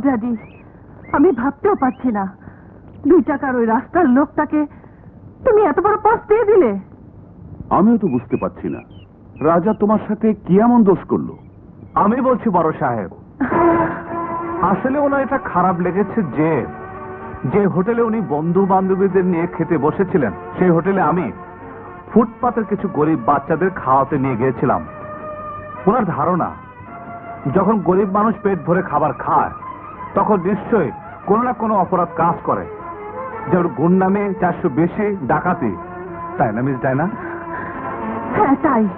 Daddy আমি ভাবতেও পারছি না। দুই টাকার ওই রাস্তার লোকটাকে তুমি এত বড় পথ দিয়ে দিলে। আমিও তো বুঝতে পারছি না। রাজা তোমার সাথে কি এমন দোষ করল? আমি বলছি বড় সাহেব আসলে ওনার এটা খারাপ লেগেছে যে যে হোটেলে উনি বন্ধু বান্ধবীদের নিয়ে খেতে বসেছিলেন সেই হোটেলে আমি ফুটপাতের কিছু গরিব বাচ্চাদের খাওয়াতে নিয়ে গিয়েছিলাম। ওনার ধারণা যখন গরিব মানুষ পেট ভরে খাবার খায় তখন নিশ্চয়ই কোনো না কোনো অপরাধ কাজ করে। যেমন গুন্ডামে চারশো বেশি ডাকাতি। তাই না মিস ডায়না? হ্যাঁ তাই।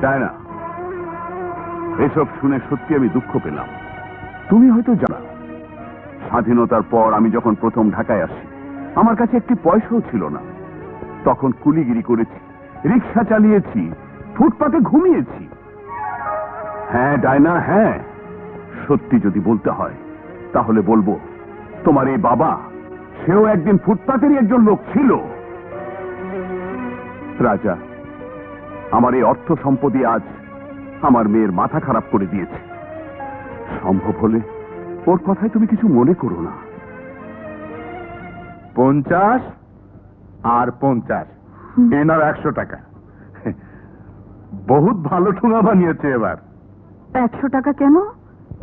ডায়না এসব শুনে সত্যি আমি দুঃখ পেলাম। তুমি হয়তো জানা স্বাধীনতার পর আমি যখন প্রথম ঢাকায় আসি আমার কাছে একটি পয়সাও ছিল না। তখন কুলিগিরি করেছি রিক্সা চালিয়েছি ফুটপাতে ঘুমিয়েছি। হ্যাঁ ডায়না হ্যাঁ সত্যি যদি বলতে হয় তাহলে বলব তোমার এই বাবা সেও একদিন ফুটপাতেরই একজন লোক ছিল। রাজা আমার এই অর্থ সম্পত্তি আজ আমার মেয়ের মাথা খারাপ করে দিয়েছে। সম্ভব হলে ওর কথায় তুমি কিছু মনে করো না। পঞ্চাশ আর পঞ্চাশ এনার একশো টাকা। বহুত ভালো ঠোঙা বানিয়েছে এবার। একশো টাকা কেন?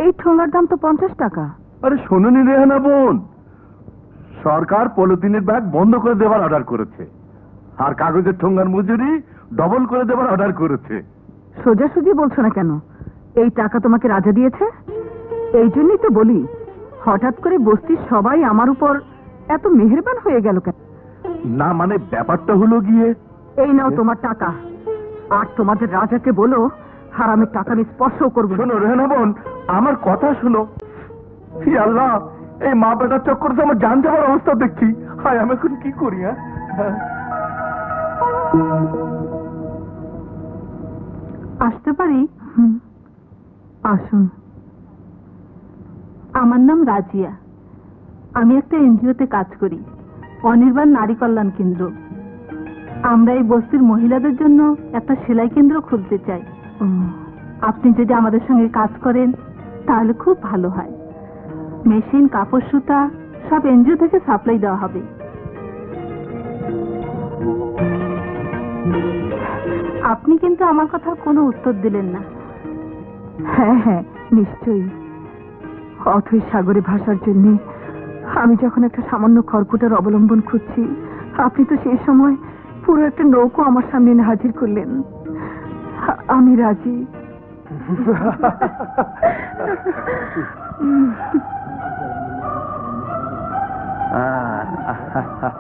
এই ঠোঙার দাম তো পঞ্চাশ টাকা। আরে শোনুনি রেহানা বোন। সরকার পলিথিনের ব্যাগ বন্ধ করে দেবার অর্ডার করেছে। আর কাগজের ঠোঙ্গার মজুরি ডবল করে দেবার অর্ডার করেছে। সোজাসুজি বলছো না কেন? এই টাকা তোমাকে রাজা দিয়েছে? এই জন্যই তো বলি হঠাৎ করে বস্তির সবাই আমার উপর এত মেহেরবান হয়ে গেল কেন? না মানে ব্যাপারটা হলো গিয়ে? এই নাও তোমার টাকা। আর তোমাদের রাজাকে বলো হারামের টাকা আমি স্পর্শ করব শোনো রেহানা বোন আমার কথা শোনো। হি আল্লাহ এই মা বেটার চক্কর আমার জান যাওয়ার অবস্থা দেখছি। হায় আমি এখন কি করি হ্যাঁ? আসতে পারি? আসুন। আমার নাম রাজিয়া। আমি একটা এনজিওতে কাজ করি। অনির্বাণ নারী কল্যাণ কেন্দ্র। আমরা এই বস্তির মহিলাদের জন্য একটা সেলাই কেন্দ্র খুলতে চাই। আপনি যদি আমাদের সঙ্গে কাজ করেন তাহলে খুব ভালো হয়। মেশিন কাপড় সুতা সব এনজিও থেকে সাপ্লাই দেওয়া হবে। আপনি কিন্তু আমার কথার কোনো উত্তর দিলেন না। হ্যাঁ হ্যাঁ নিশ্চয়ই। অথই সাগরে ভাসার জন্য আমি যখন একটা সামান্য খড়কুটার অবলম্বন খুঁজছি আপনি তো সেই সময় পুরো একটা নৌকো আমার সামনে এনে হাজির করলেন। আমি রাজি। हाँ